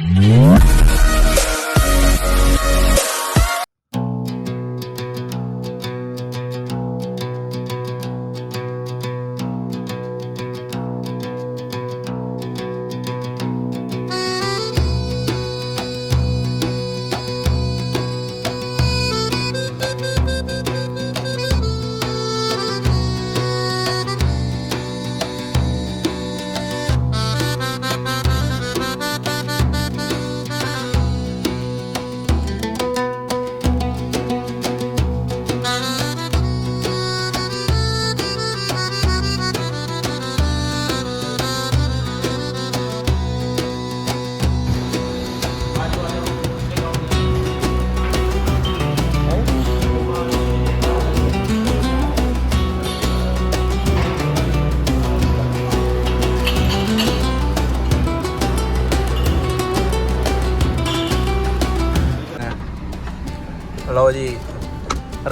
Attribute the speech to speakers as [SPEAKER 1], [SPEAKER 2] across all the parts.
[SPEAKER 1] Yeah.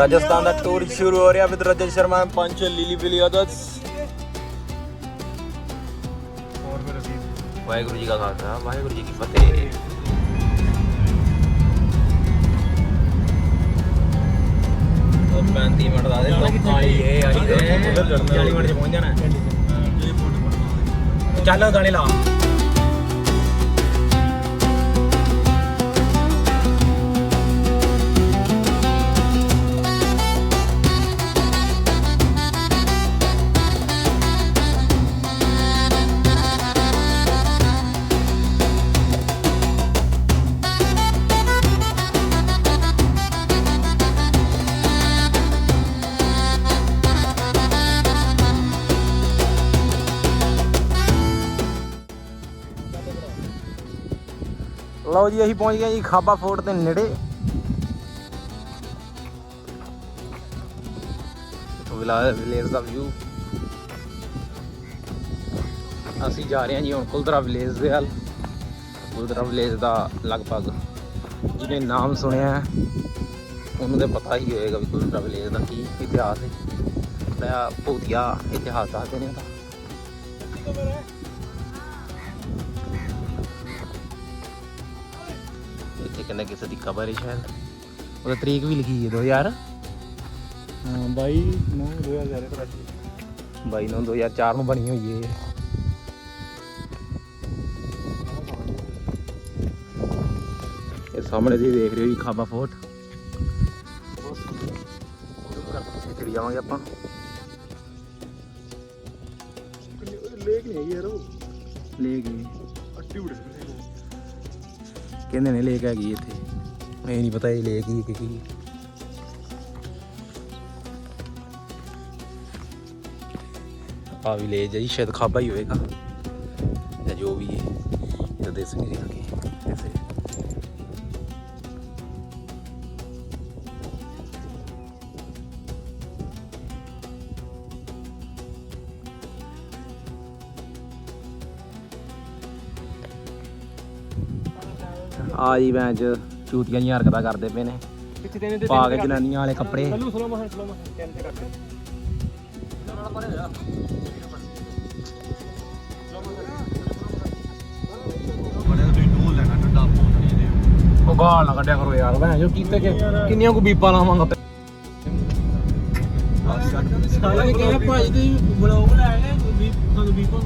[SPEAKER 1] Rajasthan ਦਾ tour ਸ਼ੁਰੂ ਹੋ ਰਿਹਾ ਵਿਦ ਰਜਤ ਸ਼ਰਮਾ ਪੰਜ ਲੀਲੀ ਬਿਲੀ ਅਦਰਸ ਵਾਹਿਗੁਰੂ ਜੀ ਕਾ ਖਾਲਸਾ ਵਾਹਿਗੁਰੂ ਜੀ ਕੀ ਫਤਿਹ। ਉਹ 35 ਮਿੰਟ ਦਾ ਦੇ ਲੋਕਾਂ ਵਾਲੀ ਇਹ ਆਈ ਤੇ 40 ਮਿੰਟ ਚ ਪਹੁੰਚ ਜਾਣਾ। ਚੱਲ ਗਾਣੇ ਲਾ। ਲਓ ਜੀ ਅਸੀਂ ਪਹੁੰਚ ਗਏ ਜੀ ਖਾਬਾ ਫੋਰਟ ਦੇ ਨੇੜੇ। ਵਿਲੇਜ ਦਾ ਵਿਊ ਅਸੀਂ ਜਾ ਰਹੇ ਹਾਂ ਜੀ ਹੁਣ ਕੁਲਦਰਾ ਵਿਲੇਜ ਦੇ ਵੱਲ। ਕੁਲਦਰਾ ਵਿਲੇਜ ਦਾ ਲਗਭਗ ਜਿਹਨੇ ਨਾਮ ਸੁਣਿਆ ਹੈ, ਉਹਨੂੰ ਤਾਂ ਪਤਾ ਹੀ ਹੋਏਗਾ ਵੀ ਕੁਲਦਰਾ ਵਿਲੇਜ ਦਾ ਕੀ ਇਤਿਹਾਸ ਹੈ। ਬੜਾ ਭੂਤੀਆ ਇਤਿਹਾਸ ਦੱਸਦੇ ਨੇ ਉਹਦਾ ਕਹਿੰਦਾ ਕਿਸੇ ਦੀ ਕਬਰ ਹੈ ਸ਼ਾਇਦ। ਉਹਦਾ ਤਰੀਕ ਵੀ ਲਿਖੀ ਹੈ 2000
[SPEAKER 2] ਹਾਂ ਬਾਈ 9 2000
[SPEAKER 1] ਬਾਈ ਨੂੰ 2004 ਨੂੰ ਬਣੀ ਹੋਈ ਹੈ ਇਹ। ਸਾਹਮਣੇ ਦੀ ਦੇਖ ਰਹੇ ਹੋ ਜੀ ਖਾਬਾ ਫੋਰਟ। ਜਾਵਾਂਗੇ ਆਪਾਂ?
[SPEAKER 2] ਲੇਕ ਨਹੀਂ ਯਾਰ ਉਹ।
[SPEAKER 1] ਲੇਕ ਹੀ
[SPEAKER 2] ਅੱਟੀ
[SPEAKER 1] ਕਹਿੰਦੇ ਨੇ ਲੇਕ ਹੈਗੀ ਇੱਥੇ। ਇਹ ਨਹੀਂ ਪਤਾ ਇਹ ਲੇਕ ਹੀ ਕਿ ਕੀ। ਆ ਵਿਲੇਜ ਹੈ ਜੀ, ਸ਼ਾਇਦ ਖਾਬਾ ਹੀ ਹੋਏਗਾ। ਜਾਂ ਜੋ ਵੀ ਹੈ ਤਾਂ ਦੇਖ ਨਹੀਂ ਰਿਹਾ ਆ ਜੀ ਮੈਂ ਚ ਚੂਤੀਆਂ ਜਿਹੀਆਂ ਹਰਕਤਾਂ ਕਰਦੇ ਪਏ ਨੇ।
[SPEAKER 2] ਪਿੱਛੇ ਤੇ
[SPEAKER 1] ਪਾ ਕੇ ਜਨਾਨੀਆਂ ਵਾਲੇ ਕੱਪੜੇ।
[SPEAKER 2] ਕੱਲੂ slow Mohan slow Mohan ten ਤੇ ਕੱਟ
[SPEAKER 1] ਉਹ ਗਾਲ ਨਾ ਕੱਢਿਆ ਕਰੋ ਯਾਰ ਭੈਣ ਜੋ ਕੀਤੇ ਕਿ ਕਿੰਨੀਆਂ ਕੁ ਬੀਪਾਂ ਲਾਵਾਂਗਾ
[SPEAKER 2] ਸਾਲਾ ਇਹ ਕਹਿੰਦਾ ਭਾਈ ਤੇ ਬਲੌਗ ਲਾਇਆ ਵੀ ਤੁਹਾਨੂੰ ਵੀ ਪਾ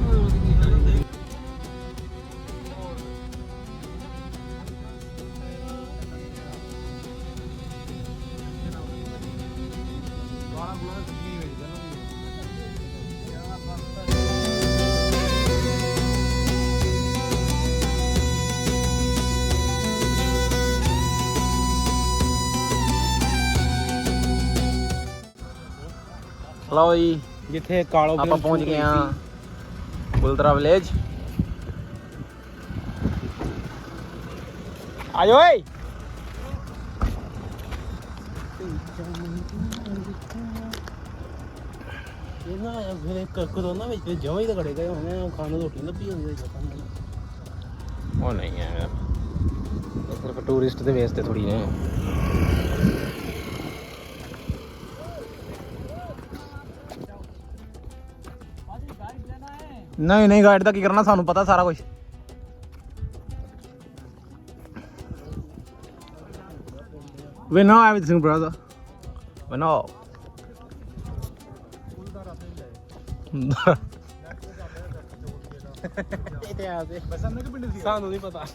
[SPEAKER 1] ਲਓ ਜੀ
[SPEAKER 2] ਜਿੱਥੇ ਕਾਲੋ
[SPEAKER 1] ਆਪਾਂ ਪਹੁੰਚ ਗਏ ਆ ਗੁਲਦਰਾ ਵਿਲੇਜ। ਆਜੋ ਓਏ।
[SPEAKER 2] ਇਹ ਨਾ ਫਿਰ ਕਰੋਨਾ ਵਿੱਚ ਜਮਾਂ ਹੀ ਤਾਂ ਖੜੇ ਗਏ ਹੋਣੇ ਖਾਣ ਨੂੰ ਰੋਟੀ ਲੱਭੀ ਹੁੰਦੀ ਹੈ ਜਪਾਨ
[SPEAKER 1] ਉਹ ਨਹੀਂ ਯਾਰ। ਸਿਰਫ ਟੂਰਿਸਟ ਦੇ ਵੇਸ ਤੇ ਥੋੜੀ ਨੇ। ਨਹੀਂ ਨਹੀਂ ਗਾਈਡ ਦਾ ਕੀ ਕਰਨਾ ਸਾਨੂੰ ਪਤਾ ਸਾਰਾ ਕੁਝ We know everything, brother. We know.
[SPEAKER 2] ਸਾਨੂੰ ਇਹ ਦਾ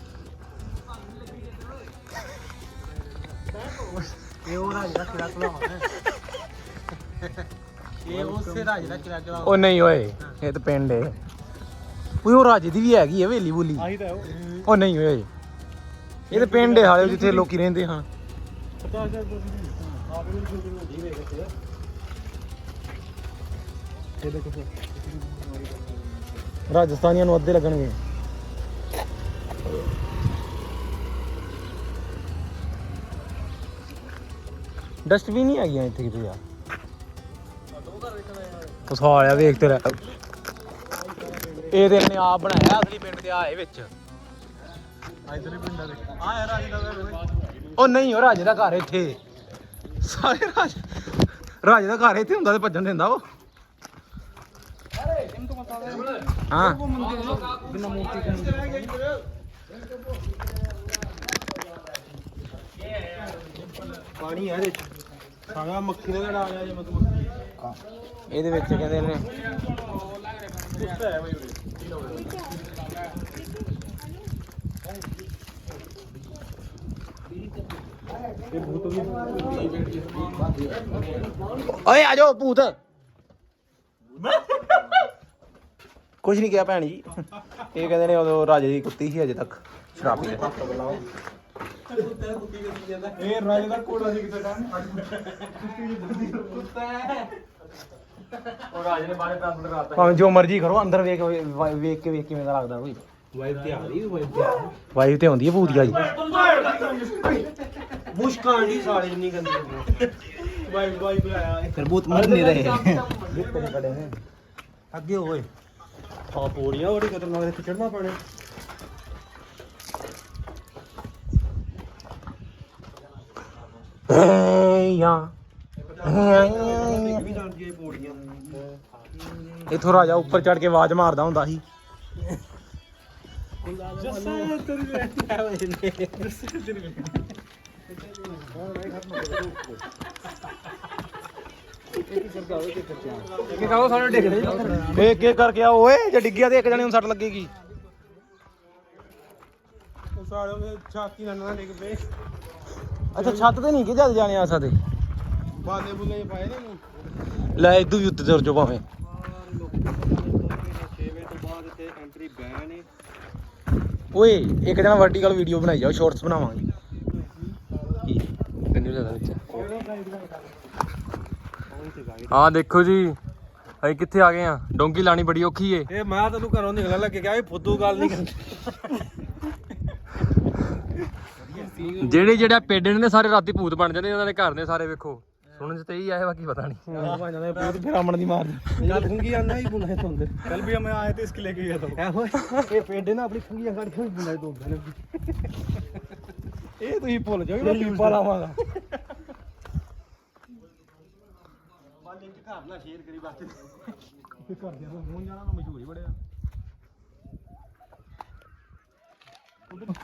[SPEAKER 2] ਉਸੇ ਰਾਜ ਦਾ ਕਿਰਾ
[SPEAKER 1] ਉਹ ਨਹੀਂ ਓਏ ਇਹ ਤਾਂ ਪਿੰਡ ਏ ਓਏ ਉਹ ਰਾਜੇ ਦੀ ਵੀ ਹੈਗੀ ਆ ਹਵੇਲੀ ਬੁਲੀ।
[SPEAKER 2] ਆਹੀ ਤਾਂ ਉਹ।
[SPEAKER 1] ਉਹ ਨਹੀਂ ਓਏ ਇਹ ਤਾਂ ਪਿੰਡ ਏ ਹਾਲੇ ਜਿੱਥੇ ਲੋਕੀ ਰਹਿੰਦੇ ਹਨ।
[SPEAKER 2] ਪਤਾ ਕਰ ਆਪ ਨੂੰ ਛੋਟੀ ਨੂੰ ਜੀ ਵੇਖ ਕੇ ਇਹ ਦੇਖੋ
[SPEAKER 1] ਰਾਜਸਥਾਨੀਆਂ ਨੂੰ ਅੱਧੇ ਲੱਗਣਗੇ। ਡਸਟਬਿਨ ਨਹੀਂ ਆਈਆਂ ਇੱਥੇ ਕਿਤੇ ਯਾਰ। ਉਹ ਸਾਲਿਆ ਵੇਖ ਤੇ ਲੈ। ਇਹ ਤੇ ਇਹਨੇ ਆਪ ਬਣਾਇਆ ਅਸਲੀ ਪਿੰਡ ਦੇ ਆਏ ਵਿੱਚ।
[SPEAKER 2] ਇਧਰ ਹੀ ਪਿੰਡਾਂ ਦੇ ਆ ਯਾਰ ਰਾਜ ਦਾ
[SPEAKER 1] ਉਹ ਨਹੀਂ ਉਹ ਰਾਜੇ ਦਾ ਘਰ ਇੱਥੇ। ਸਾਰੇ ਰਾਜ ਰਾਜੇ ਦਾ ਘਰ ਇੱਥੇ ਹੁੰਦਾ ਤੇ ਭੱਜਣ ਦਿੰਦਾ ਉਹ। ਹਾਂ।
[SPEAKER 2] ਬਿਨਾ ਮੂਰਤੀ ਕੇ ਪਾਣੀ ਇਹਦੇ ਚ ਸਾਰਾ ਮੱਖੀ ਦਾ ਜਿਹੜਾ ਆ ਜੇ ਮੱਖੀ।
[SPEAKER 1] ਇਹਦੇ ਵਿੱਚ ਕਹਿੰਦੇ ਨੇ
[SPEAKER 2] ਕੁੱਤਾ ਹੈ ਬਈ ਉਰੇ ਇਹ ਭੂਤ ਵੀ
[SPEAKER 1] ਓਏ ਆ ਜਾਓ ਭੂਤ। ਕੁਝ ਨਹੀਂ ਕਿਹਾ ਭੈਣ ਜੀ। ਇਹ ਕਹਿੰਦੇ ਨੇ ਉਦੋਂ ਰਾਜੇ ਦੀ ਕੁੱਤੀ ਸੀ ਅਜੇ ਤੱਕ, ਸ਼ਰਾਬੀ ਦੇ
[SPEAKER 2] ਇਹ ਰਾਜ ਦਾ ਕੋੜਾ ਸੀ ਕਿਤੇ ਟਾਈਮ
[SPEAKER 1] ਉਹ ਰਾਜੇ ਨੇ ਬਾਰੇ ਟ੍ਰਾਂਸਫਰ ਕਰਾਤਾ। ਭਾਵੇਂ ਜੋ ਮਰਜ਼ੀ ਕਰੋ ਅੰਦਰ ਵੇਖ ਵੇਖ ਕੇ ਵੇਖ ਕਿਵੇਂ ਦਾ ਲੱਗਦਾ ਕੋਈ।
[SPEAKER 2] ਵਾਈਫ ਤੇ ਆ ਰਹੀ ਵਾਈਫ ਤੇ ਆ
[SPEAKER 1] ਵਾਈਫ ਤੇ ਹੁੰਦੀ ਹੈ ਭੂਤੀਆ ਜੀ।
[SPEAKER 2] ਮੁਸ਼ਕਾਨ ਦੀ ਸਾਲੇ ਜਿੰਨੀ ਗੰਦੀ ਹੁੰਦੀ ਵਾਈਫ ਵਾਈਫ ਆਇਆ
[SPEAKER 1] ਫਿਰ ਭੂਤ ਮਰ ਨਹੀਂ ਰਹੇ
[SPEAKER 2] ਅੱਗੇ ਓਏ। ਆ ਪੌੜੀਆਂ ਬੜੀ ਖਤਰਨਾਕ ਇੱਥੇ ਚੜਨਾ ਪੈਣਾ।
[SPEAKER 1] ਯਾ। ਇਥੋਂ ਰਾਜਾ ਉੱਪਰ ਚੜ ਕੇ ਆਵਾਜ਼ ਮਾਰਦਾ ਹੁੰਦਾ ਸੀ।
[SPEAKER 2] ਤੇਰੀ
[SPEAKER 1] ਕਿ ਕਰਕੇ ਆ ਓਏ ਜੇ ਡਿੱਗਿਆ ਤੇ ਇੱਕ ਜਣੇ ਨੂੰ ਸੱਟ ਲੱਗੇਗੀ।
[SPEAKER 2] ਸਾਲੇ ਉਹਨੇ ਛਾਤੀ ਨਾਲ ਨਾ ਡਿੱਗ ਪਏ।
[SPEAKER 1] ਅੱਛਾ ਛੱਤ ਤੇ ਨਹੀਂ ਕਿ ਜਦ ਜਾਣੇ ਆ ਸਕਦੇ
[SPEAKER 2] ਬੁੱਲੇ ਪਾਏ ਨੇ ਨੂੰ
[SPEAKER 1] ਲੈ ਇਦੋਂ ਵੀ ਉੱਤੇ ਤੁਰ ਜਾ ਭਾਵੇਂ।
[SPEAKER 2] 6 ਵਜੇ ਤੋਂ ਬਾਅਦ ਇੱਥੇ ਐਂਟਰੀ ਬੈਨ ਹੈ
[SPEAKER 1] ਓਏ ਇੱਕ ਜਣਾ ਵਰਟੀਕਲ ਵੀਡੀਓ ਬਣਾਈ ਜਾਓ ਸ਼ਾਰਟਸ ਬਣਾਵਾਂਗੇ। ਕੀ ਕੰਨੂ ਜ਼ਿਆਦਾ ਵਿੱਚ।
[SPEAKER 3] ਹਾਂ ਦੇਖੋ ਜੀ ਅਸੀਂ ਕਿੱਥੇ ਆ ਗਏ ਆ? ਡੋਂਕੀ ਲਾਣੀ ਬੜੀ ਔਖੀ ਏ।
[SPEAKER 2] ਇਹ ਮੈਂ ਤੈਨੂੰ ਘਰੋਂ ਨਿਕਲਣ ਲੱਗੇ ਕਿਹਾ ਇਹ ਫੁੱਦੂ ਗੱਲ ਨਹੀਂ ਕਰਦੀ
[SPEAKER 3] ਜਿਹੜੇ ਜਿਹੜਾ ਪੇਡੇ ਨੇ ਸਾਰੇ ਰਾਤੀ ਭੂਤ ਬਣ ਜਾਂਦੇ ਉਹਨਾਂ ਦੇ ਘਰ ਨੇ ਸਾਰੇ ਵੇਖੋ। ਸੁਣਨ ਚ ਤੇ ਹੀ ਆਇਆ ਬਾਕੀ ਪਤਾ ਨਹੀਂ
[SPEAKER 1] ਭਾਂ ਜਾਂਦੇ ਪੂਤ ਫਿਰ ਆਮਣ ਦੀ ਮਾਰ
[SPEAKER 2] याद खंगी आना ही बुनाए तो अंदर कल भी हमें आए थे इसके लेके गया था ये पेड़े ना अपनी खंगी काट के बुनाए तो
[SPEAKER 1] ਇਹ ਤੁਸੀਂ ਭੁੱਲ ਜਾਓ ਮੈਂ ਪੀਪਾ ਲਾਵਾਂਗਾ
[SPEAKER 2] लिंक घर ना शेयर करी बात घर दिया तो फोन जाना मशहूर ही बड़े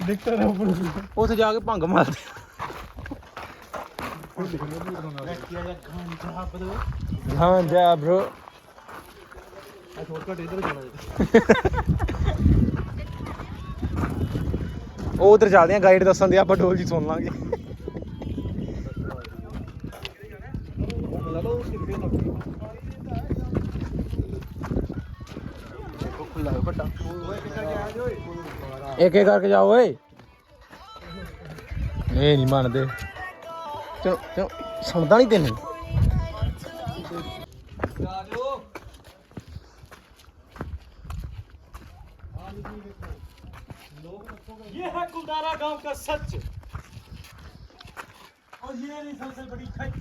[SPEAKER 2] देखता रहो ऊपर
[SPEAKER 1] ਉੱਥੇ ਜਾ ਕੇ ਭੰਗ ਮਾਰਦੇ
[SPEAKER 2] किया जा खान जा बदो
[SPEAKER 1] ਹਾਂ, ਜਾ bro ਉਹ ਉਧਰ ਚੱਲਦੇ ਆ ਗਾਈਡ ਦੱਸਣ ਦੇ, ਆਪਾਂ ਡੋਲ ਜੀ ਸੁਣ ਲਾਂਗੇ। ਇੱਕ ਇੱਕ ਕਰਕੇ ਜਾਓ, ਓਏ। ਇਹ ਨਹੀਂ ਮੰਨਦੇ। ਚਲੋ ਚਲੋ ਸੁਣਦਾ ਨਹੀਂ ਤੈਨੂੰ
[SPEAKER 2] ये है कुलदारा गांव का सच और ये नहीं सबसे बड़ी खच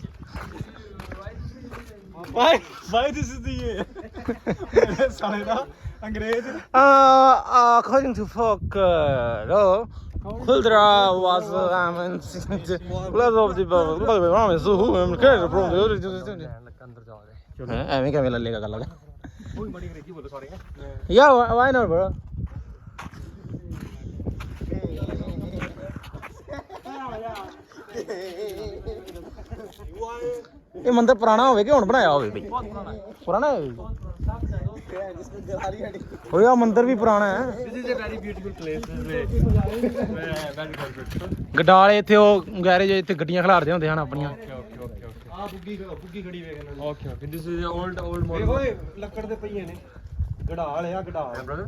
[SPEAKER 2] भाई भाई दिस इज दी साले ना अंग्रेज
[SPEAKER 1] Uh, according to folk uh, law, Kuldra was um, led of the Brahmin, so who am carried from the other.
[SPEAKER 3] ਅੰਦਰ ਜਾ ਰਹੇ
[SPEAKER 1] ਐਵੇਂ ਕਿਵੇਂ ਲੱਲੇਗਾ ਗੱਲ ਲਗਾ
[SPEAKER 2] कोई बड़ी अंग्रेजी बोलो sorry
[SPEAKER 1] Yeah, why, why not, bro? ਇਹ ਮੰਦਿਰ ਪੁਰਾਣਾ ਹੋਵੇ ਕਿ ਹੁਣ ਬਣਾਇਆ ਹੋਵੇ ਬਈ ਪੁਰਾਣਾ ਹੈ ਓਏ ਆ ਮੰਦਿਰ ਵੀ ਪੁਰਾਣਾ ਹੈ
[SPEAKER 3] beautiful place. This is very good.
[SPEAKER 1] ਗਡਾਲ ਇੱਥੇ ਉਹ ਗੈਰੇਜ ਇੱਥੇ ਗੱਡੀਆਂ ਖਿਲਾਰਦੇ ਹੁੰਦੇ ਹਨ ਆਪਣੀਆਂ.
[SPEAKER 2] ਆ ਬੁੱਗੀ ਬੁੱਗੀ ਖੜੀ ਵੇਖ ਇਹਨਾਂ
[SPEAKER 3] Okay, okay. This is an old, old
[SPEAKER 2] ਨੇ
[SPEAKER 3] model.
[SPEAKER 2] ਓਏ ਲੱਕੜ ਦੇ ਪਈਏ ਨੇ ਗੜਾਲ ਆ ਗੜਾਲ
[SPEAKER 3] Yeah, brother.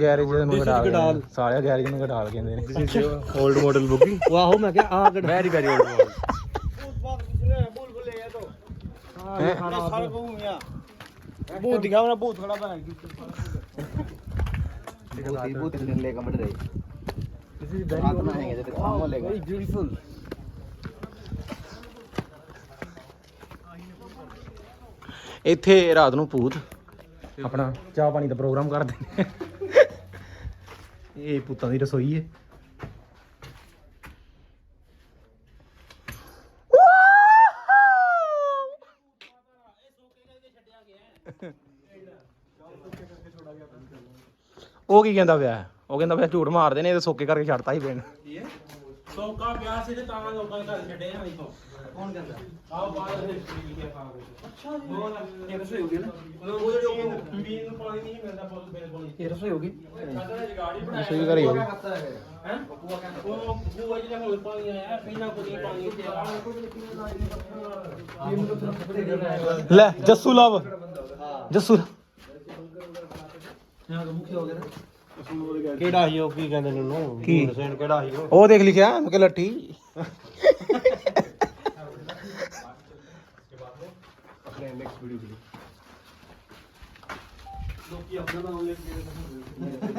[SPEAKER 1] ਗੈਰੇਜ ਨੂੰ ਗਡਾਲ। ਸਾਲਿਆ ਗੈਰੇਜ ਨੂੰ ਗਡਾਲ ਕਹਿੰਦੇ ਨੇ
[SPEAKER 3] old model buggy.
[SPEAKER 2] ਉਹ ਆਹੋ ਮੈਂ ਕਿਹਾ ਆ ਗੜਾਲ
[SPEAKER 3] Very, very old model.
[SPEAKER 1] ਹੈਂ?
[SPEAKER 2] ਸਾਰਾ ਘੂਮਿਆ ਬਹੁਤ ਦਿਖਾ ਮੇਰਾ ਬਹੁਤ ਖੜਾ ਬਣਾ
[SPEAKER 3] This is very old.
[SPEAKER 2] very beautiful
[SPEAKER 1] ਇੱਥੇ ਰਾਤ ਨੂੰ ਭੂਤ ਆਪਣਾ ਚਾਹ ਪਾਣੀ ਦਾ ਪ੍ਰੋਗਰਾਮ ਕਰਦੇ ਨੇ ਇਹ ਭੂਤਾਂ ਦੀ ਰਸੋਈ ਹੈ ਉਹ ਕੀ ਕਹਿੰਦਾ ਪਿਆ? ਉਹ ਕਹਿੰਦਾ ਪਿਆ ਝੂਠ ਮਾਰਦੇ ਨੇ ਇਹ ਤਾਂ ਸੋਕੇ ਕਰਕੇ ਛੱਡਤਾ ਹੀ ਪਿੰਡ।
[SPEAKER 2] ਸੌਕਾ ਪਿਆ ਸੀ ਤੇ ਤਾਂ ਲੋਕਾਂ ਨੇ ਘਰ ਛੱਡੇ ਆ ਇੱਥੋਂ। ਕੌਣ ਕਹਿੰਦਾ? ਆਓ ਬਾਹਰ ਦੇ ਲਿਖਿਆ ਖਾ ਅੱਛਾ ਜੀ। ਉਹ ਇਹ ਰਸੋਈ ਹੋ ਗਈ ਨਾ? ਉਹ ਜਿਹੜੇ ਪੀਣ ਨੂੰ ਪਾਣੀ ਨਹੀਂ ਮਿਲਦਾ ਬਹੁਤ ਬਿਲਕੁਲ ਇਹ ਰਸੋਈ ਹੋ ਗਈ?
[SPEAKER 1] ਰਸੋਈ ਘਰੇ ਹੋ ਗਈ।
[SPEAKER 2] ਹੈ। ਉਹ ਉਹ ਜਿਹੜਾ ਹੁਣ ਪਾਣੀ ਆਇਆ ਪੀਣਾ ਕੋਈ ਪਾਣੀ ਤੇ ਆ।
[SPEAKER 1] ਲੈ ਜੱਸੂ ਲਵ। ਜੱਸੂ।
[SPEAKER 2] ਕਿਹੜਾ ਸੀ ਉਹ? ਕੀ ਕਹਿੰਦੇ ਨੇ ਉਹਨੂੰ?
[SPEAKER 1] ਕੀ?
[SPEAKER 2] ਹੁਸੈਨ ਕਿਹੜਾ ਸੀ ਉਹ?
[SPEAKER 1] ਉਹ ਦੇਖ ਲਿਖਿਆ ਕਿ ਲੱਠੀ।
[SPEAKER 2] ਆਪਣੇ ਨੈਕਸਟ ਵੀਡੀਓ ਦੇ ਲੋਕੀ ਆਪਣਾ ਨਾਮ ਲੈ ਕੇ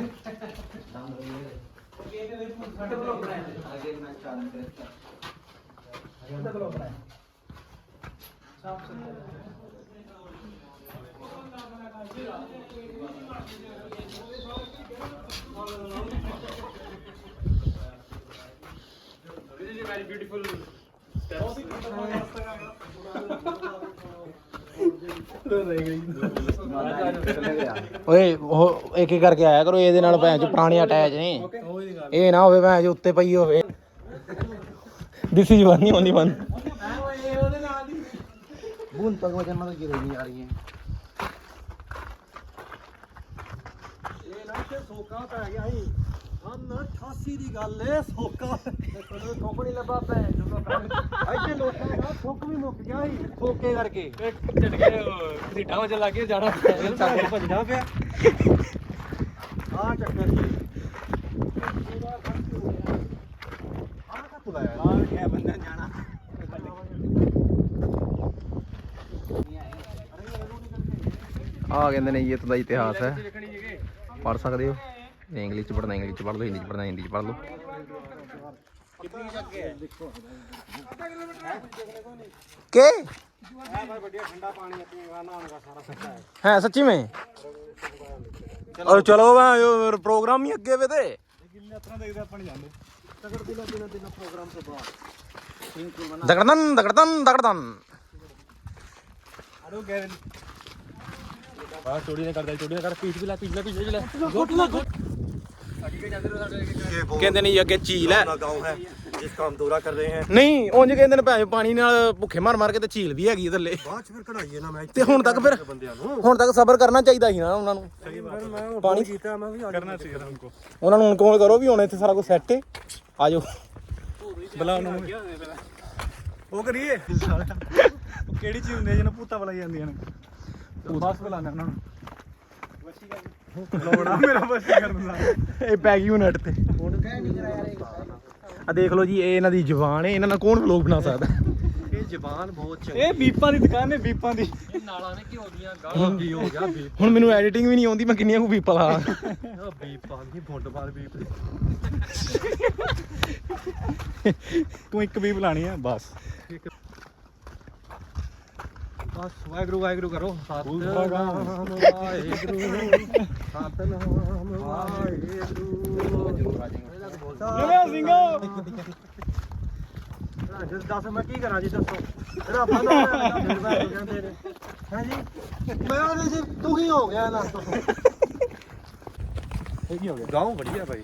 [SPEAKER 3] This is a very beautiful
[SPEAKER 1] ਓਏ, ਉਹ ਇੱਕ ਇੱਕ ਕਰਕੇ ਆਇਆ ਕਰੋ, ਇਹਦੇ ਨਾਲ ਭੈਣ ਚ ਪੁਰਾਣੇ ਅਟੈਚ ਨੇ ਇਹ ਨਾ ਹੋਵੇ ਭੈਣ ਚ ਉੱਤੇ ਪਈ ਹੋਵੇ। This is one only one
[SPEAKER 2] ਬੂਨ ਭਗਵਾਨ ਮਤਲਬ ਕੀ ਨਹੀਂ ਆ ਰਹੀ ਹੈ ਇਹ ਨਾ ਤੇ ਸੋਕਾ ਪੈ ਗਿਆ ਸੀ। ਅੰਨ 88 ਦੀ ਗੱਲ ਏ ਸੋਕਾ। ਥੋਕ ਨਹੀਂ ਲੱਭਾ ਪੈ ਇੱਥੇ ਲੋਕਾਂ ਦਾ ਥੋਕ ਵੀ ਮੁੱਕ ਗਿਆ ਸੀ। ਸੋਕੇ ਕਰਕੇ।
[SPEAKER 3] ਚੱਲ ਕੇ ਸੀਟਾਂ ਵਿੱਚ ਲੱਗ ਕੇ ਜਾਣਾ
[SPEAKER 2] ਕੇ ਭੱਜਣਾ ਪਿਆ। ਆ ਚੱਕਰ ਜੀ ਆ ਗਿਆ
[SPEAKER 1] ਕਹਿੰਦੇ ਨੇ ਇੱਥੋਂ ਦਾ ਇਤਿਹਾਸ ਹੈ। ਪੜ ਸਕਦੇ ਹੋ। ਇੰਗਲਿਸ਼ ਚ ਪੜਨਾ ਇੰਗਲਿਸ਼ ਚ ਪੜ ਲਓ ਹਿੰਦੀ ਚ ਪੜਨਾ ਹਿੰਦੀ ਚ ਪੜ ਲਓ।
[SPEAKER 2] ਹੈ ਕੇ? ਹੈ
[SPEAKER 1] ਸੱਚੀ
[SPEAKER 2] ਮੈਂ? ਔਰ ਚਲੋ ਵਾ ਪ੍ਰੋਗਰਾਮ ਹੀ ਅੱਗੇ ਵੇ ਤੇ।
[SPEAKER 1] ਦਗੜਨ ਦਗੜਨ ਦਗੜਨ
[SPEAKER 2] ਅਰੇ ਗੈਰਨ
[SPEAKER 3] ਆ ਚੋਰੀ ਨਾ ਕਰਦਾ ਚੋਰੀ ਨਾ ਕਰ ਪੀਚ ਵੀ ਲੈ ਪੀਚ ਲੈ ਪੀਚ ਲੈ
[SPEAKER 2] ਗੁੱਟ ਨਾ ਗੁੱਟ
[SPEAKER 1] ਕਹਿੰਦੇ ਨਹੀਂ ਅੱਗੇ ਝੀਲ ਹੈ।
[SPEAKER 2] ਜਿਸ ਕੰਮ ਦੌਰਾ ਕਰ ਰਹੇ ਹੈ।
[SPEAKER 1] ਨਹੀਂ ਉਂਝ ਕਹਿੰਦੇ ਨੇ ਭਾਵੇਂ ਪਾਣੀ ਨਾਲ ਭੁੱਖੇ ਮਾਰ ਮਾਰ ਕੇ ਤੇ ਝੀਲ ਵੀ ਹੈਗੀ ਥੱਲੇ।
[SPEAKER 2] ਬਾਅਦ ਚ ਫਿਰ ਕਢਾਈਏ ਨਾ ਮੈਂ
[SPEAKER 1] ਤੇ ਹੁਣ ਤੱਕ ਫਿਰ ਹੁਣ ਤੱਕ ਸਬਰ ਕਰਨਾ ਚਾਹੀਦਾ ਸੀ ਨਾ ਉਹਨਾਂ ਨੂੰ। ਪਾਣੀ
[SPEAKER 2] ਕੀਤਾ ਮੈਂ ਵੀ ਕਰਨਾ ਸੀ ਉਹਨਾਂ
[SPEAKER 1] ਉਹਨਾਂ ਨੂੰ ਕੋਲ ਕਰੋ ਵੀ ਹੁਣ ਇੱਥੇ ਸਾਰਾ ਕੁਝ ਸੈੱਟ ਹੈ ਆ ਜਾਓ।
[SPEAKER 2] ਬਲਾ ਉਹਨਾਂ। ਨੂੰ ਉਹ ਕਰੀਏ। ਕਿਹੜੀ ਚੀਜ਼ ਹੁੰਦੀ ਜਿਹਨਾਂ ਭੂਤਾਂ ਬਲਾਈ ਜਾਂਦੀਆਂ ਨੇ? ਬਸ ਬੁਲਾਉਂਦੇ ਉਹਨਾਂ ਨੂੰ। ਲੋੜਾ ਮੇਰਾ ਬਸ ਕਰਨ ਦਾ
[SPEAKER 1] ਇਹ ਪੈ ਗਈ ਨੈਟ ਤੇ। ਆ ਦੇਖ ਲਓ ਜੀ ਇਹ ਇਹਨਾਂ ਦੀ ਜ਼ੁਬਾਨ ਹੈ ਇਹਨਾਂ ਨਾਲ ਕੌਣ ਵਲੋਗ ਬਣਾ ਸਕਦਾ?
[SPEAKER 2] ਇਹ ਜ਼ਬਾਨ ਬਹੁਤ ਚੰਗੀ ਇਹ ਬੀਪਾਂ ਦੀ ਦੁਕਾਨ ਹੈ ਬੀਪਾਂ ਦੀ।
[SPEAKER 3] ਇਹ ਨਾਲਾਂ ਨੇ ਘਿਓ ਦੀਆਂ ਗਾਲਾਂ। ਕੀ ਹੋ ਗਿਆ? ਬੀਪ
[SPEAKER 1] ਹੁਣ ਮੈਨੂੰ ਐਡੀਟਿੰਗ ਵੀ ਨਹੀਂ ਆਉਂਦੀ ਮੈਂ ਕਿੰਨੀਆਂ ਕੁ
[SPEAKER 2] ਬੀਪ ਗਈ ਤੂੰ ਇੱਕ ਬਸ। ਬਸ ਵਾਹਿਗੁਰੂ ਵਾਹਿਗੁਰੂ ਕਰੋ। ਸਤਨਾਮ ਵਾਹਿਗੁਰੂ। ਸਤਨਾਮ। ਵਾਹਿਗੁਰੂ ਜਿਵੇਂ ਸਿੰਘੋ ਜਦ ਦੱਸ ਮੈਂ ਕੀ ਕਰਾਂ ਜੀ ਦੱਸੋ। ਰੱਬ ਦਾ ਫਿਰਦਾ ਹੋ ਜਾਂਦੇ ਨੇ। ਹਾਂ ਜੀ? ਮੈਂ ਉਹਦੇ ਜੀ ਤੂੰ ਕੀ ਹੋ ਗਿਆ ਨਾ ਇਹ ਕੀ ਹੋ ਗਿਆ? ਗਾਉਂ ਵਧੀਆ ਭਾਈ।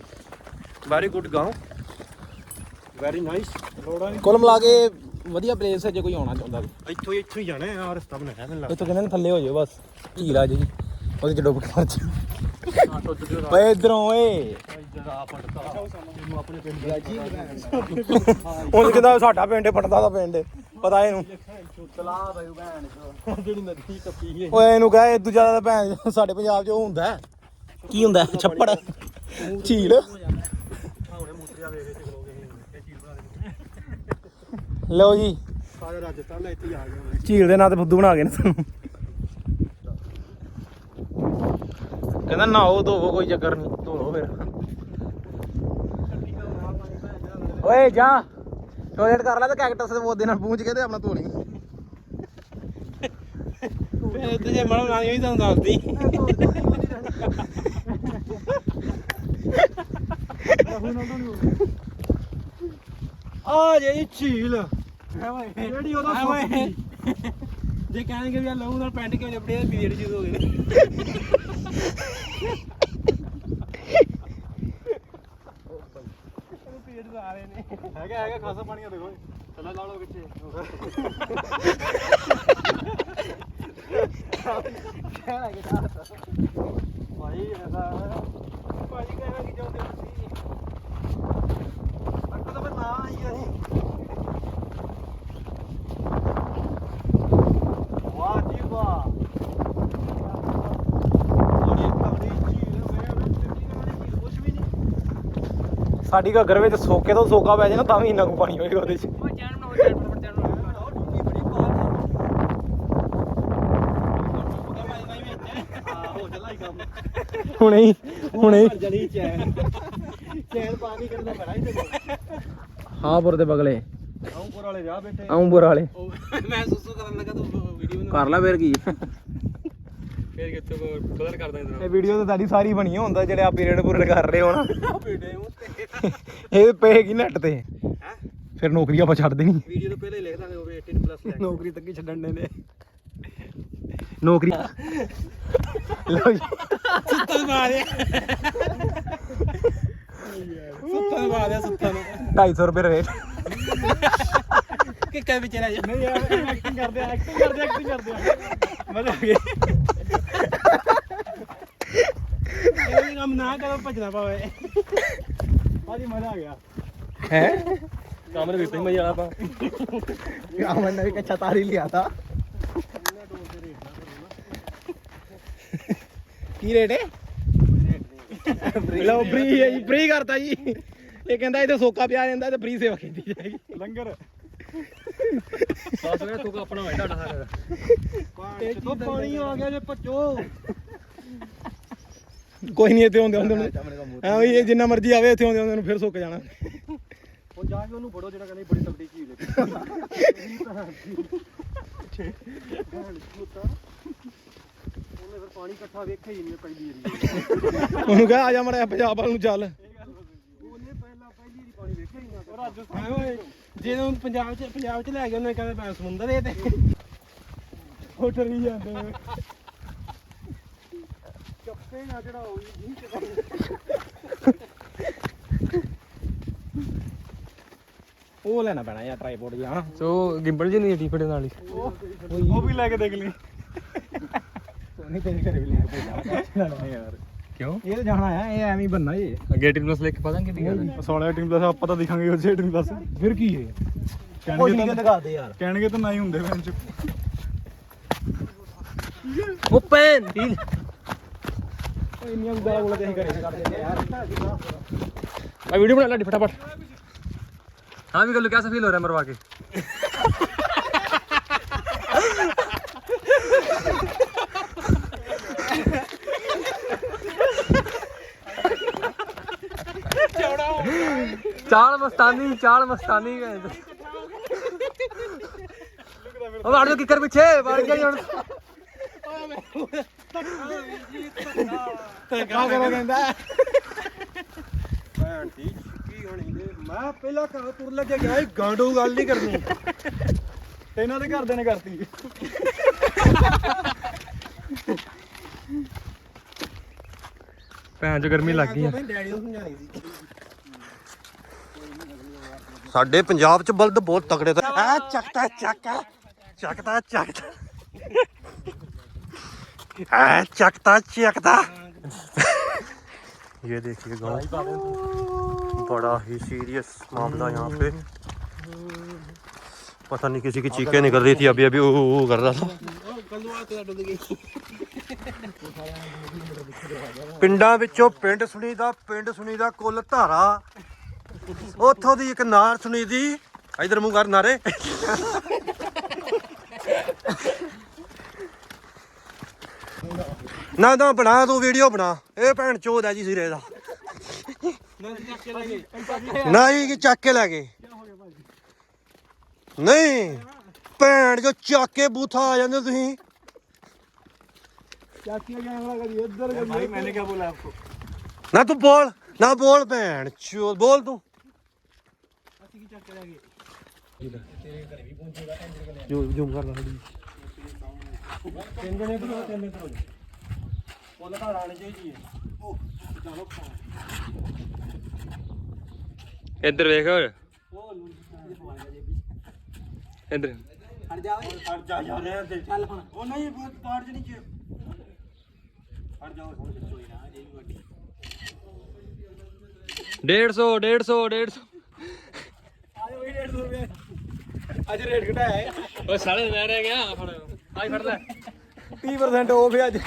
[SPEAKER 2] ਵੈਰੀ ਗੁੱਡ ਗਾਉਂ। ਵੈਰੀ ਨਾਈਸ ਲੋੜਾ ਨਹੀਂ
[SPEAKER 1] ਕੁੱਲ ਮਿਲਾ ਕੇ ਵਧੀਆ ਪਲੇਸ ਹੈ ਜੇ ਕੋਈ ਆਉਣਾ ਚਾਹੁੰਦਾ
[SPEAKER 2] ਇੱਥੋਂ ਇੱਥੋਂ ਹੀ ਜਾਣਾ ਆ ਰਸਤਾ ਬਣਾਇਆ ਮੈਨੂੰ
[SPEAKER 1] ਇੱਥੋਂ ਕਹਿੰਦੇ ਨੇ ਥੱਲੇ ਹੋ ਜਾਓ ਬਸ ਝੀਲ ਆ ਜੀ ਉਹਦੇ ਚ ਡੁੱਬ ਕੇ ਮਰ ਜਾ ਓਏ ਇਧਰੋਂ ਓਏ ਉਹ ਕਹਿੰਦਾ ਸਾਡਾ ਪਿੰਡ ਪਟਦਾ ਦਾ ਪਿੰਡ ਹੈ। ਪਤਾ ਇਹਨੂੰ
[SPEAKER 2] ਚਲਾ ਬਾਈ ਭੈਣ ਜਿਹੜੀ ਨਦੀ ਕੱਪੀ
[SPEAKER 1] ਓਏ ਇਹਨੂੰ ਕਹੇ ਦੂਜਾ ਦਾ ਭੈਣ ਸਾਡੇ ਪੰਜਾਬ 'ਚ ਉਹ ਹੁੰਦਾ ਹੈ। ਕੀ ਹੁੰਦਾ ਹੈ? ਛੱਪੜ ਝੀਲ
[SPEAKER 2] ਹੁਣੇ ਮੂਤਰਿਆ ਵੇਖ ਕੇ ਚਲੋਗੇ ਇਹ ਚੀਜ਼ ਬਣਾ ਦੇ
[SPEAKER 1] ਲਓ ਜੀ।
[SPEAKER 2] ਸਾਰੇ ਰਾਜਸਥਾਨ ਲੈ ਇੱਥੇ ਹੀ ਆ ਗਏ
[SPEAKER 1] ਝੀਲ ਦੇ ਨਾਂ ਤੇ ਫੁੱਦੂ ਬਣਾ ਗਏ ਨੇ ਤੁਹਾਨੂੰ ਕਹਿੰਦਾ ਨਹਾਓ ਧੋਵੋ ਕੋਈ ਚੱਕਰ ਨਹੀਂ ਧੋ ਲਓ ਫਿਰ। ਓਏ ਜਾ। ਟੋਇਲਟ ਕਰ ਲੈ ਤੇ ਕੈਕਟਸ ਦੇ ਪੌਦੇ ਨਾਲ ਪੂੰਝ ਕੇ ਤੇ ਆਪਣਾ ਧੋ ਲਈ
[SPEAKER 2] ਤੇ ਜੇ ਮਨ ਨਾਲ ਹੀ ਤੁਹਾਨੂੰ ਦੱਸਦੀ। ਆ ਜੇ ਝੀਲ। ਜਿਹੜੀ ਉਹਦਾ ਜੇ ਕਹਿਣਗੇ ਵੀ ਆ ਲਹੂ ਨਾਲ ਪੈਂਟ ਕਿਉਂ ਜਪੜੇ ਪੀਰੀਅਡ ਜੀ ਹੋ ਗਏ ਪੀਰੀਅਡ ਆ ਰਹੇ ਨੇ ਹੈਗਾ ਹੈਗਾ ਖਾਸਾ ਪਾਣੀ ਆ ਦੇਖੋ। ਥੱਲੇ ਲਾ ਲਓ ਵਿੱਚੇ ਭਾਈ ਐਸਾ ਭਾਜੀ ਕਹਿਣਾ ਕਿ ਚਾਹੁੰਦੇ ਤੁਸੀਂ ਅੱਗੇ ਤਾਂ ਮੈਂ ਨਾ ਆਈ ਅਸੀਂ ਵਾਹ ਜੀ ਵਾਹ ਬੜੀ ਤਗੜੀ ਝੀਲ ਹੋਇਆ ਵਿੱਚ ਚੰਗੀ ਤਰ੍ਹਾਂ ਝੀਲ ਕੁਛ ਵੀ ਨਹੀਂ
[SPEAKER 1] ਸਾਡੀ ਘੱਗਰ ਵਿੱਚ ਸੋਕੇ ਤੋਂ ਸੋਕਾ ਪੈ ਜਾਏ ਨਾ ਤਾਂ ਵੀ ਇੰਨਾ ਕੁ ਪਾਣੀ ਹੋਏਗਾ ਉਹਦੇ 'ਚ।
[SPEAKER 2] ਉਹ ਬਣਾਓ ਬਣਾਓ ਬਣਾਓ ਬੜੀ ਕੰਮ
[SPEAKER 1] ਹੁਣੇ ਹੀ ਹੁਣੇ ਹੀ।
[SPEAKER 2] ਚੈਨ। ਚੈਨ ਪਾਣੀ ਕਰਨਾ ਪੈਣਾ ਹੀ ਤੇ
[SPEAKER 1] ਹਾਪੁਰ ਦੇ ਬਗਲੇ।
[SPEAKER 2] ਆਉਂਪੁਰ ਵਾਲੇ ਵਿਆਹ ਬੈਠੇ।
[SPEAKER 1] ਆਉਂਬਰ ਵਾਲੇ।
[SPEAKER 2] ਮੈਂ ਸੁਸੂ ਕਰਨ ਲੱਗਾ ਤੂੰ ਵੀਡੀਓ
[SPEAKER 1] ਕਰ ਲੈ ਫੇਰ ਕੀ।
[SPEAKER 3] ਫੇਰ ਕਿੱਥੇ ਕਲਰ ਕਰਦਾ
[SPEAKER 1] ਇਹ ਵੀਡੀਓ ਤਾਂ ਤੁਹਾਡੀ ਸਾਰੀ ਬਣੀ ਹੁੰਦਾ ਜਿਹੜੇ ਆ ਪੀਰੀਅਡ ਪੂਰੀਅਡ ਕਰ ਰਹੇ ਹੋ ਨਾ
[SPEAKER 2] ਬੇਟੇ ਮੂੰਹ ਤੇ।
[SPEAKER 1] ਇਹ ਪਏਗੀ ਨੈਟ ਤੇ।
[SPEAKER 2] ਹੈ?
[SPEAKER 1] ਫਿਰ ਨੌਕਰੀ ਆਪਾਂ ਛੱਡ ਦੇਣੀ।
[SPEAKER 2] ਵੀਡੀਓ ਤੋਂ ਪਹਿਲੇ ਹੀ ਲਿਖ ਦਾਂਗੇ ਉਹ 18 ਪਲੱਸ ਲੈ
[SPEAKER 1] ਨੌਕਰੀ ਤੱਕ ਹੀ ਛੱਡਣ ਦੇ ਨੇ ਨੌਕਰੀ। ਲਓ ਜੀ।
[SPEAKER 2] ਸੁੱਤਾ ਮਾਰਿਆ ਸੁੱਤਾ ਮਾਰਿਆ ਸੁੱਤਾ ਨੂੰ।
[SPEAKER 1] 250 ਰੁਪਏ ਰੇਟ
[SPEAKER 2] ਕਿ ਕਦੇ ਵਿੱਚ ਰਹਿ ਜਾ। ਨਹੀਂ ਯਾਰ ਐਕਟਿੰਗ ਕਰਦੇ ਐਕਟਿੰਗ ਕਰਦੇ ਐਕਟਿੰਗ ਕਰਦੇ ਮਜ਼ਾ ਆ ਗਿਆ ਇਹ ਕੰਮ ਨਾ ਕਰੋ ਭੱਜਣਾ ਪਵੇ ਆਜੀ ਮਜ਼ਾ ਆ ਗਿਆ।
[SPEAKER 1] ਹੈ?
[SPEAKER 3] ਕਮਰੇ ਦਿੱਤੇ ਹੀ ਮਜ਼ਾ ਆਪਾਂ।
[SPEAKER 1] ਅਮਨ ਨੇ ਵੀ ਕੱਚਾ ਤਾਰੀ ਲਿਆ ਤਾ। ਕੀ ਰੇਟ ਹੈ? ਲਓ ਫ੍ਰੀ ਹੈ ਜੀ ਫ੍ਰੀ ਕਰਤਾ ਜੀ। ਇਹ ਕਹਿੰਦਾ ਇਹ ਸੋਕਾ ਪਿਆ ਜਾਂਦਾ ਤੇ ਫ੍ਰੀ ਸੇਵਾ ਕੀਤੀ ਜਾਏਗੀ।
[SPEAKER 2] ਲੰਗਰ।
[SPEAKER 3] ਸਾਸ ਵੇ ਤੂੰ ਆਪਣਾ ਹੋਇਆ ਤੁਹਾਡਾ ਸਾਰਾ
[SPEAKER 2] ਇਹ ਤੋਂ ਪਾਣੀ ਆ ਗਿਆ ਜੇ ਭੱਜੋ।
[SPEAKER 1] ਕੋਈ ਨਹੀਂ ਇੱਥੇ ਹੁੰਦੇ ਹੁੰਦੇ ਹਾਂ ਵੀ ਇਹ ਜਿੰਨਾ ਮਰਜ਼ੀ ਆਵੇ ਇੱਥੇ ਹੁੰਦੇ ਹੁੰਦੇ ਨੂੰ ਫਿਰ ਸੁੱਕ ਜਾਣਾ।
[SPEAKER 2] ਹੁਣ ਜਾ ਕੇ ਉਹਨੂੰ ਫੜੋ ਜਿਹੜਾ ਕਹਿੰਦਾ ਬੜੀ ਤਕੜੀ ਚੀਜ਼ ਉਹਨੇ ਫਿਰ ਪਾਣੀ ਇਕੱਠਾ ਵੇਖਿਆ ਹੀ ਨਹੀਂ ਪਹਿਲੀ ਵਾਰੀ
[SPEAKER 1] ਉਹਨੂੰ ਕਹ ਆ ਜਾ ਮੜਿਆ ਪੰਜਾਬ ਵੱਲ ਨੂੰ ਚੱਲ
[SPEAKER 2] ਉਹਨੇ ਪਹਿਲਾਂ ਪਹਿਲੀ ਵਾਰੀ ਪਾਣੀ ਵੇਖਿਆ ਹੀ ਨਾ ਰਾਜਸਥਾਨ ਓਏ ਜੇ ਪੰਜਾਬ ਚ ਪੰਜਾਬ ਚ ਲੈ ਗਿਆ ਉਹਨੇ ਕਹਿੰਦਾ ਮੈਂ ਸਮੁੰਦਰ ਇਹ ਤੇ। ਉਹ ਡਰੀ ਜਾਂਦੇ ਨੇ। ਚੱਪੇ ਨਾ ਜਿਹੜਾ ਹੋਈ
[SPEAKER 1] ਉਹ ਲੈਣਾ ਪੈਣਾ ਯਾਰ ਟ੍ਰਾਈਪੋਡ ਜਿਹਾ ਹਨਾ?
[SPEAKER 3] ਸੋ ਗਿੰਬਲ ਜੀ ਨਹੀਂ ਟੀਫੜੇ ਨਾਲ ਹੀ।
[SPEAKER 2] ਉਹ ਵੀ ਲੈ ਕੇ ਦੇਖ ਲਈ।
[SPEAKER 1] ਨਹੀਂ ਤੇਰੇ ਘਰੇ ਵੀ ਲੈ ਕੇ ਜਾਣਾ ਯਾਰ।
[SPEAKER 3] ਕਿਉਂ?
[SPEAKER 1] ਇਹ ਤਾਂ ਜਾਣਾ ਹੈ ਇਹ ਐਵੇਂ ਹੀ ਬੰਨਾ ਇਹ
[SPEAKER 3] ਅੱਗੇ ਟੀਮ ਪਲੱਸ ਲੈ ਕੇ ਪਤਾ ਕਿੰਨੀ ਗੱਲ
[SPEAKER 2] ਸੋਲਿਆ ਟੀਮ ਦਾ ਆਪਾਂ ਤਾਂ ਦਿਖਾਂਗੇ ਉਹ ਜੇ ਟੀਮ ਦਾ
[SPEAKER 1] ਫਿਰ ਕੀ ਹੈ
[SPEAKER 2] ਕਹਿਣਗੇ
[SPEAKER 1] ਨਹੀਂ
[SPEAKER 2] ਤਾਂ
[SPEAKER 1] ਦਿਖਾ ਦੇ ਯਾਰ।
[SPEAKER 2] ਕਹਿਣਗੇ ਤਾਂ ਨਾ ਹੀ ਹੁੰਦੇ ਬੈਂਚ
[SPEAKER 3] ਓਪਨ ਡੀਲ
[SPEAKER 1] ਇੰਨੀਆਂ ਗਾਲਾਂ ਗੋਲਾਂ ਤੇ ਅਸੀਂ ਘਰੇ ਕਰ ਦਿੰਦੇ ਯਾਰ।
[SPEAKER 3] ਆ ਵੀਡੀਓ ਬਣਾ ਲੈ ਫਟਾਫਟ। ਹਾਂ ਵੀ ਗੱਲ ਕਿਆ ਫੀਲ ਹੋ ਰਿਹਾ ਮਰਵਾ ਕੇ। ਚਾਲ ਮਸਤਾਨੀ ਚਾਲ ਮਸਤਾਨੀ। ਉਹ ਵੜ ਜਾ ਕਿੱਕਰ ਪਿੱਛੇ? ਵੜ ਗਿਆ ਜੀ ਹੁਣ।
[SPEAKER 1] ਕਾ ਕਰੋ ਕਹਿੰਦਾ
[SPEAKER 2] ਭੈਣ ਦੀ ਕੀ ਹੋਣੀ ਦੇ ਮੈਂ ਪਹਿਲਾਂ ਘਰ ਤੁਰ ਗਿਆ ਇਹ ਗਾਂਡੂ ਗੱਲ ਨਹੀਂ ਕਰਨੀ। ਤੇ ਇਹਨਾਂ ਦੇ ਘਰਦੇ ਨੇ ਕਰਤੀ।
[SPEAKER 3] ਭੈਣ ਚ ਗਰਮੀ ਲੱਗ ਗਈ ਆ।
[SPEAKER 2] ਡੈਡੀ ਨੂੰ ਸਮਝਾਣੀ ਸੀ। ਸਾਡੇ ਪੰਜਾਬ ਚ ਬਲਦ ਬਹੁਤ ਤਕੜੇ ਤੇ ਆ ਚੱਕਦਾ ਚੱਕਾ ਚੱਕਦਾ ਚੱਕਦਾ ਆ ਚੱਕਦਾ ਚੱਕਦਾ ये देखिए गाँव बड़ा ही सीरियस मामला यहाँ पे पता नहीं किसी की चीखें निकल रही थी अभी अभी ऊ ऊ ऊ कर रहा था ਪਿੰਡਾਂ ਵਿੱਚੋਂ ਪਿੰਡ ਸੁਣੀਦਾ ਪਿੰਡ ਸੁਣੀਦਾ ਕੁੱਲ ਧਾਰਾ ਉੱਥੋਂ ਦੀ ਇੱਕ ਨਾਰ ਸੁਣੀਦੀ ਇਧਰ ਮੂੰਹ ਕਰ ਨਾਰੇ ਨਾ ਨਾ ਬਣਾ ਤੂੰ ਵੀਡੀਓ ਬਣਾ ਇਹ ਭੈਣ ਚੋਦ ਹੈ ਜੀ ਸਿਰੇ ਦਾ ਨਹੀਂ ਕਿ ਚੱਕ ਕੇ ਲੈ ਗਏ ਨਹੀਂ ਭੈਣ ਜੋ ਚੱਕ ਕੇ ਬੂਥਾ ਆ ਜਾਂਦੇ ਤੁਸੀਂ
[SPEAKER 4] भाई मैंने क्या बोला आपको
[SPEAKER 2] ਨਾ ਤੂੰ ਬੋਲ ਨਾ ਬੋਲ ਭੈਣ ਚੋ ਬੋਲ ਤੂੰ ਜੋ ਜੂਮ ਕਰ ਲਾ
[SPEAKER 4] ਤਿੰਨ ਜਣੇ ਤੋਂ ਤਿੰਨ ਕਰੋ ਉਹਨਾਂ ਦਾ ਰਾਣੇ ਚਾਹੀਦੀ ਹੈ ਉਹ ਚਲੋ
[SPEAKER 3] ਇੱਧਰ ਵੇਖ ਓਏ।
[SPEAKER 4] ਉਹ
[SPEAKER 3] ਇੱਧਰ।
[SPEAKER 4] ਹਟ ਜਾ ਹਟ ਜਾ ਜਾ ਰਹੇ ਤੇ ਚੱਲ ਹੁਣ। ਉਹ ਨਹੀਂ ਬਹੁਤ ਪਾੜ ਜਣੀ ਚ। ਹਟ ਜਾਓ ਥੋੜੇ ਜਿਹਾ ਹੋਈ ਨਾ ਇਹ ਵੀ ਵੱਡੀ।
[SPEAKER 3] 150 150 150
[SPEAKER 4] ਆਜੋ ਵੀ 150 ਰੁਪਏ ਅੱਜ ਰੇਟ ਘਟਾਇਆ ਹੈ।
[SPEAKER 3] ਓਏ ਸਾਲੇ ਮੈਂ ਰਹਿ ਗਿਆ ਫੜ। ਆਈ ਫੜ ਲੈ।
[SPEAKER 4] 30% ਆਫ ਹੈ ਅੱਜ।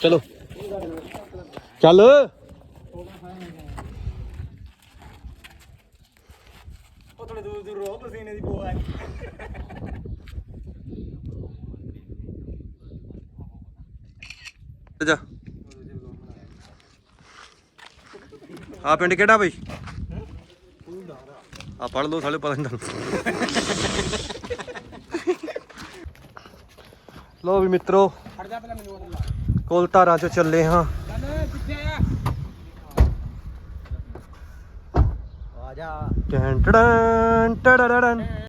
[SPEAKER 2] ਚਲੋ। ਚੱਲ।
[SPEAKER 4] ਉਹ ਥੋੜੇ ਦੂਰ ਦੂਰ ਰੋ ਪਸੀਨੇ ਦੀ ਬੋ ਆ
[SPEAKER 2] ਜਾ। ਆ ਪਿੰਡ ਕਿਹੜਾ ਬਈ? ਆ ਪੜ ਲਓ, ਸਾਲੇ ਪਤਾ ਨਹੀਂ ਲੋ ਵੀ ਮਿੱਤਰੋ
[SPEAKER 4] ਹਟ ਜਾ
[SPEAKER 2] ਕੋਲ ਧਾਰਾਂ ਚੋਂ ਚੱਲੇ ਹਾਂ।
[SPEAKER 4] ਆ ਜਾ।
[SPEAKER 2] ਟੈਂ ਟੜਨ ਟੜੜੜਨ